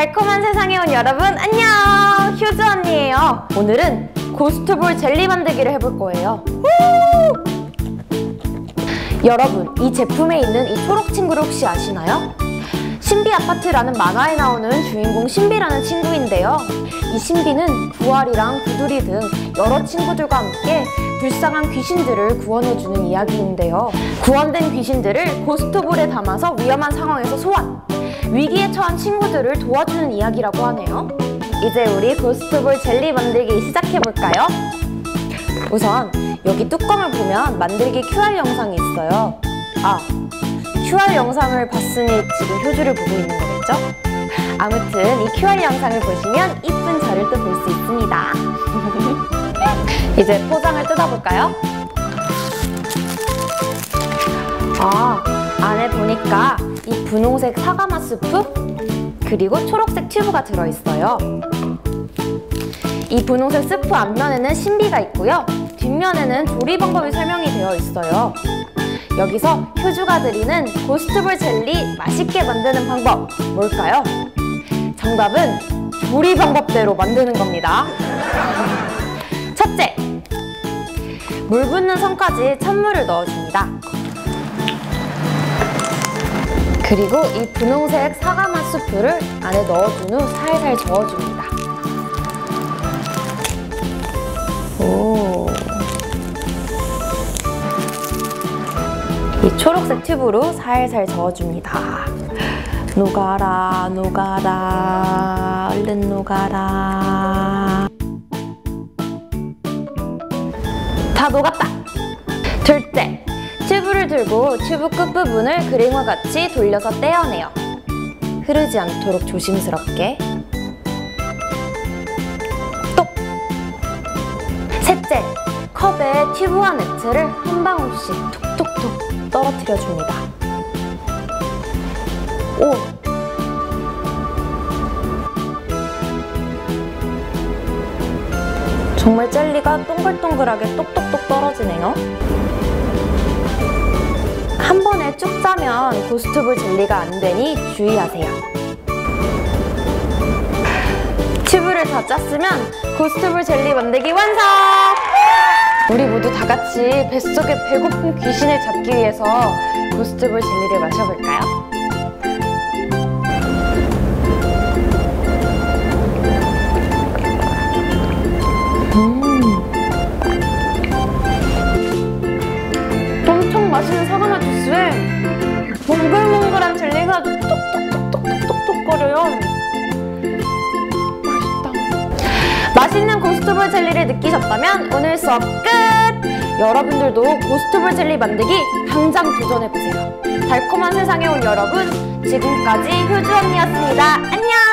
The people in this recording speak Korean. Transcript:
달콤한 세상에 온 여러분 안녕! 휴즈 언니예요. 오늘은 고스트볼 젤리 만들기를 해볼 거예요. 후! 여러분, 이 제품에 있는 이 초록 친구를 혹시 아시나요? 신비 아파트라는 만화에 나오는 주인공 신비라는 친구인데요. 이 신비는 부활이랑 구두리 등 여러 친구들과 함께 불쌍한 귀신들을 구원해주는 이야기인데요. 구원된 귀신들을 고스트볼에 담아서 위험한 상황에서 소환! 위기에 처한 친구들을 도와주는 이야기라고 하네요. 이제 우리 고스트볼 젤리 만들기 시작해볼까요? 우선 여기 뚜껑을 보면 만들기 QR 영상이 있어요. 아, QR 영상을 봤으니 지금 효주를 보고 있는 거겠죠? 아무튼 이 QR 영상을 보시면 이쁜 저를 또 볼 수 있습니다. 이제 포장을 뜯어볼까요? 아, 안에 보니까 이 분홍색 사과맛 스프 그리고 초록색 튜브가 들어있어요. 이 분홍색 스프 앞면에는 신비가 있고요. 뒷면에는 조리 방법이 설명이 되어 있어요. 여기서 효주가 드리는 고스트볼 젤리 맛있게 만드는 방법 뭘까요? 정답은 조리 방법대로 만드는 겁니다. 첫째, 물 붓는 선까지 찬물을 넣어줍니다. 그리고 이 분홍색 사과맛 스프를 안에 넣어준 후 살살 저어줍니다. 오. 이 초록색 튜브로 살살 저어줍니다. 녹아라, 녹아라, 얼른 녹아라. 다 녹았다! 둘째, 튜브를 들고 튜브 끝부분을 그림과 같이 돌려서 떼어내요. 흐르지 않도록 조심스럽게. 똑! 셋째, 컵에 튜브와 네트를 한 방울씩 톡톡톡 떨어뜨려 줍니다. 오! 정말 젤리가 동글동글하게 똑똑똑 떨어지네요. 한 번에 쭉 짜면 고스트볼 젤리가 안 되니 주의하세요. 튜브를 다 짰으면 고스트볼 젤리 만들기 완성! 우리 모두 다 같이 뱃속에 배고픈 귀신을 잡기 위해서 고스트볼 젤리를 마셔볼까요? 엄청 맛있는 사과맛 주스에 몽글몽글한 젤리가 톡톡톡톡톡톡톡 거려요. 맛있다. 맛있는 고스트볼 젤리를 느끼셨다면 오늘 수업 끝! 여러분들도 고스트볼 젤리 만들기 당장 도전해보세요. 달콤한 세상에 온 여러분, 지금까지 효주 언니였습니다. 안녕!